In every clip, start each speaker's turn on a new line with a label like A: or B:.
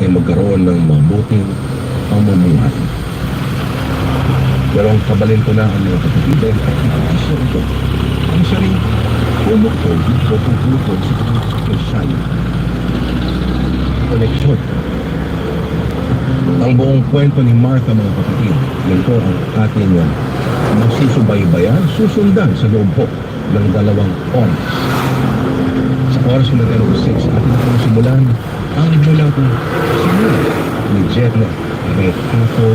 A: ay magkaroon ng mabuting pamumuhay. Pero ang kabalintunaan ng kapatid ay pakikisya ito. Ang siya rin pumukod o pupukod sa kanyang Connection. Ang buong kwento ni Martha mga kapatid, ganito ang ating uh, masusubaybayan, susundan sa loob po ng dalawang oras. Sa oras na dalawang 6, ating na simulan ang po simula ni Jetnet Recato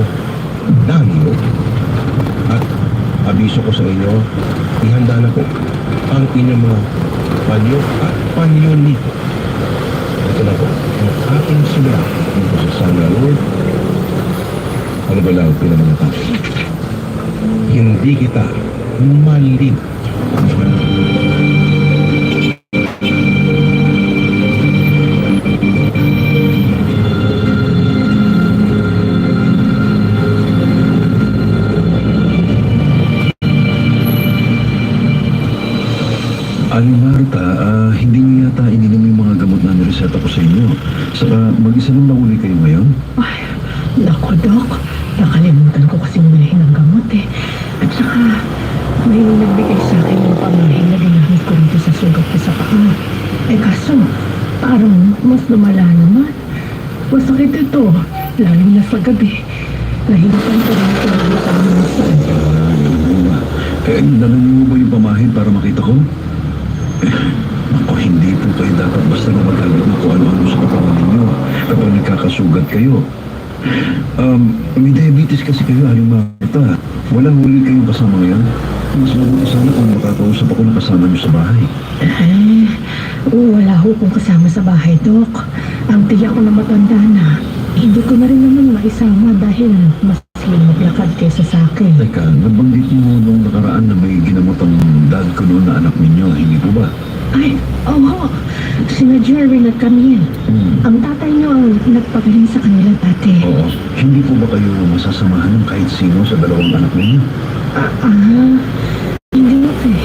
A: Danio at abiso ko sa inyo, ihanda na po ang inyong mga panyo at panyonito. Ito na po, ang ating simula dito sa Sana Lord. Ano ba lang pinamanatas? Hindi kita malin.
B: Aling Marta, ah, hindi niyo yata ininom yung mga gamot na nireseta ko sa inyo. Saka mag-isa lang nauli kayo ngayon?
C: Ay, naku, Dok. Nakalimutan ko kasi bilhin ng gamot eh. At saka, may nagbigay sa akin ng pamahin na ginamit ko rito sa sugat ko sa paa. Eh kaso, parang mas lumala naman. Masakit ito, lalo na sa gabi. Nahirapan ko rin ito ng sa minsan.
B: Ah, oo nga. Eh, dala niyo ba yung pamahin para makita ko? Ako, hindi po kayo dapat basta gumagamit ng kung ano-ano sa katawan ninyo kapag nagkakasugat kayo. Um, may diabetes kasi kayo, Aling Marta. Walang huli kayong kasama ngayon. Mas mabuti sana kung makakausap ako na kasama niyo sa bahay.
C: Eh, wala ho kong kasama sa bahay, Dok. Ang tiyak ko na matanda na. Hindi ko na rin naman maisama dahil mas maglakad kaysa sa akin.
B: Teka, nabanggit niyo nung nakaraan na may ginamot ang dad ko noon na anak ninyo, hindi po ba?
C: Ay, oo. Sina Jerwin at Camille.
B: Hmm.
C: Ang tatay niyo ang nagpagaling sa kanila dati.
B: Oo. Hindi po ba kayo masasamahan ng kahit sino sa dalawang anak ninyo?
C: Ah, ah, hindi eh.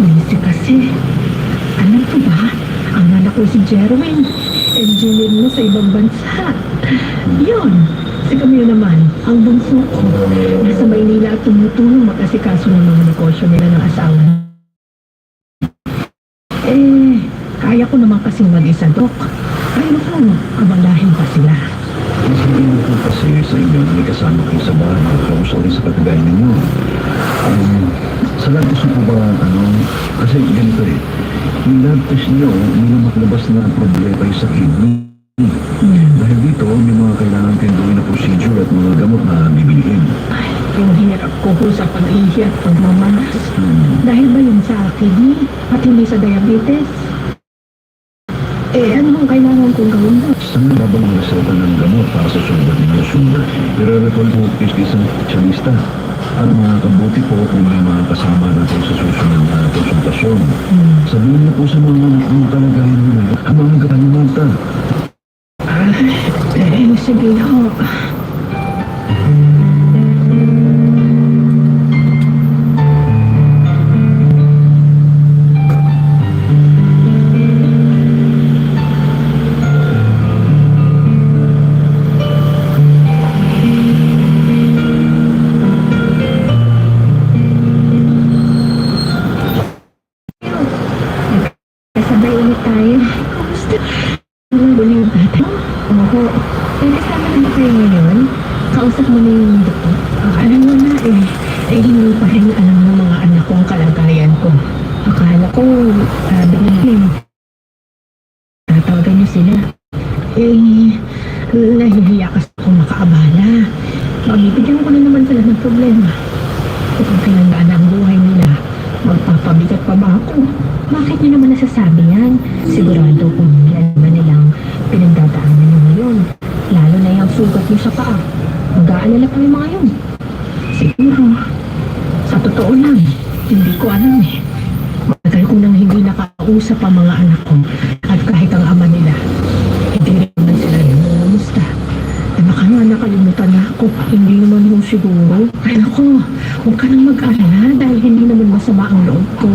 C: Busy kasi. Alam ko ba, ang anak ko si Jerwin, engineer mo sa ibang bansa. Yun. Si Camille naman, ang bunso ko. Nasa Maynila at tumutulong mag-asikaso ng mga negosyo nila ng asawa. Eh, kaya ko naman kasing mag-isa, Dok. Kaya ko, kabalahin pa sila.
B: Hindi po kasi sa inyo may kasama kayo sa bahay, kausap rin sa katagay ninyo. Um, sa test niyo po ba, ano, kasi ganito eh, yung lab test niyo, may lumaklabas na problema kayo sa kidney.
C: Hmm.
B: At mga gamot na bibilihin.
C: Ay, yung hirap ko ho sa pag-ihi at pagmamanas.
B: Hmm.
C: Dahil ba yun sa kidney at hindi sa diabetes? Eh, ano ang kailangan kong gawin doon?
B: Saan na babang reseta ng gamot para sa sugar ninyo, sugar? Pero-recall po is isang specialista. At mga kabuti po kung may mga kasama natin sa susunod na konsultasyon.
C: Hmm.
B: Sabihin niyo po sa mga anak mo talaga yun yun. Habang nagkakalimata.
C: Ah, eh, sige ho. Yung tatay mo? Oo. Eh, kasama na ba kayo ngayon? Kausap mo na yung doktor? Ah, alam mo na eh. Eh, hindi pa rin alam ng mga anak ko ang kalagayan ko. Akala ko, sabi niya, tatawagan niyo sila. Eh, nahihiya kasi ako makaabala. Mabibigyan ko na naman sila ng problema. Kung kailangan ang buhay nila, magpapabigat pa ba ako? Bakit niyo naman nasasabi yan? Sigurado kung yan sugat niyo sa paa. Mag-aalala pa yung mga yun. Siguro, sa totoo lang, hindi ko alam eh. Matagal ko nang hindi nakausap ang mga anak ko at kahit ang ama nila. Hindi rin naman sila nangyamusta. Eh baka nga nakalimutan na ako. Hindi naman yung siguro. Ay ako, huwag ka nang mag-alala dahil hindi naman masama ang loob ko.